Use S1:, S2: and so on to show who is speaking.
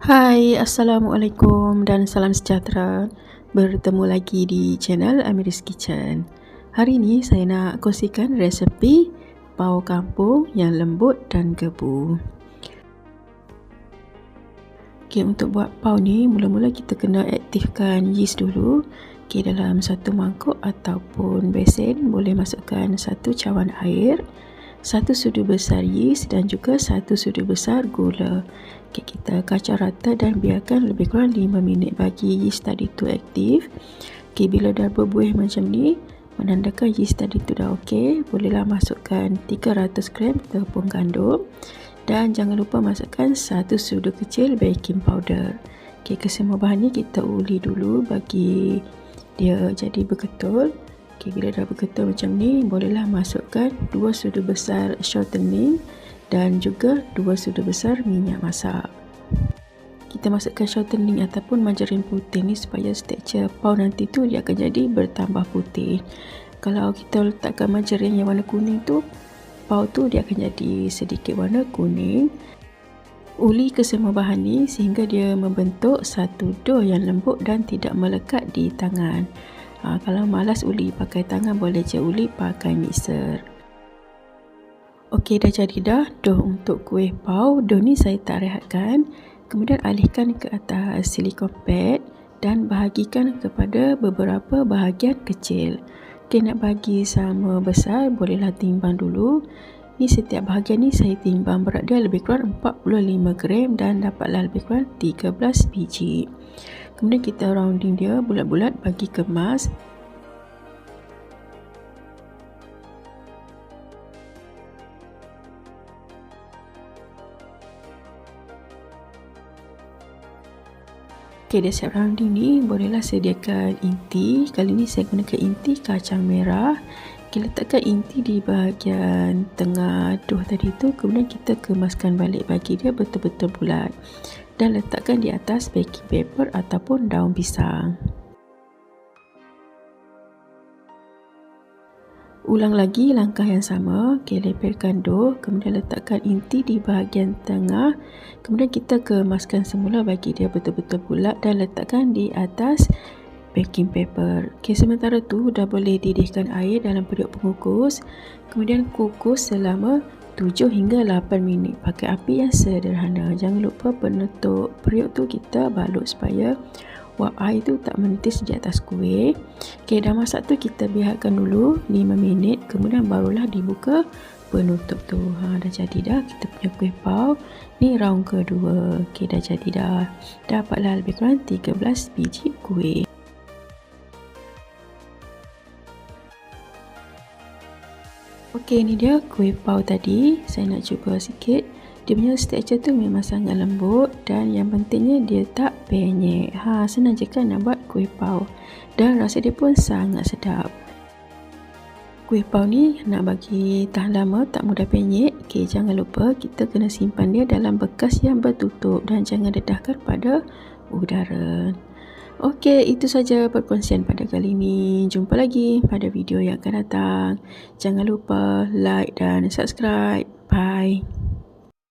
S1: Hai, Assalamualaikum dan salam sejahtera. Bertemu lagi di channel Amiris Kitchen. Hari ini saya nak kongsikan resepi pau kampung yang lembut dan gebu. Okay, untuk buat pau ni, mula-mula kita kena aktifkan yeast dulu. Okay, dalam satu mangkuk ataupun besen, boleh masukkan satu cawan air satu sudu besar yeast dan juga satu sudu besar gula. Okay, kita kacau rata dan biarkan lebih kurang 5 minit bagi yeast tadi tu aktif. Okay, bila dah berbuih macam ni, menandakan yeast tadi tu dah okey. Bolehlah masukkan 300 gram tepung gandum dan jangan lupa masukkan satu sudu kecil baking powder. Okay, kesemua bahan ni kita uli dulu bagi dia jadi berketul. Okay, bila dah berketul macam ni, bolehlah masukkan 2 sudu besar shortening dan juga 2 sudu besar minyak masak. Kita masukkan shortening ataupun margarin putih ni supaya tekstur pau nanti tu dia akan jadi bertambah putih. Kalau kita letakkan margarin yang warna kuning tu, pau tu dia akan jadi sedikit warna kuning. Uli ke semua bahan ni sehingga dia membentuk satu dough yang lembut dan tidak melekat di tangan. Ha, kalau malas uli pakai tangan boleh je uli pakai mixer. Okey dah jadi dah doh untuk kuih pau. Doh ni saya tak rehatkan. Kemudian alihkan ke atas silikon pad dan bahagikan kepada beberapa bahagian kecil. Okey nak bagi sama besar bolehlah timbang dulu. Ni setiap bahagian ni saya timbang berat dia lebih kurang 45 gram dan dapatlah lebih kurang 13 biji. Kemudian kita rounding dia bulat-bulat bagi kemas. Okey, dah siap rounding ni, bolehlah sediakan inti. Kali ni saya gunakan inti kacang merah. Kita letakkan inti di bahagian tengah doh tadi tu. Kemudian kita kemaskan balik bagi dia betul-betul bulat dan letakkan di atas baking paper ataupun daun pisang. Ulang lagi langkah yang sama, okay, lepelkan dough, kemudian letakkan inti di bahagian tengah, kemudian kita kemaskan semula bagi dia betul-betul bulat dan letakkan di atas baking paper. Okay, sementara tu dah boleh didihkan air dalam periuk pengukus, kemudian kukus selama 7 hingga 8 minit. Pakai api yang sederhana. Jangan lupa penutup periuk tu kita balut supaya wap air tu tak menitis di atas kuih. Ok dah masak tu kita biarkan dulu 5 minit. Kemudian barulah dibuka penutup tu. Ha, dah jadi dah kita punya kuih pau ni round kedua. Ok dah jadi dah. Dapatlah lebih kurang 13 biji kuih Okey, ini dia kuih pau tadi. Saya nak cuba sikit. Dia punya tekstur tu memang sangat lembut dan yang pentingnya dia tak penyek. Ha, senang je kan nak buat kuih pau. Dan rasa dia pun sangat sedap. Kuih pau ni nak bagi tahan lama, tak mudah penyek. Okey, jangan lupa kita kena simpan dia dalam bekas yang bertutup dan jangan dedahkan pada udara. Okey, itu saja perkongsian pada kali ini. Jumpa lagi pada video yang akan datang. Jangan lupa like dan subscribe. Bye.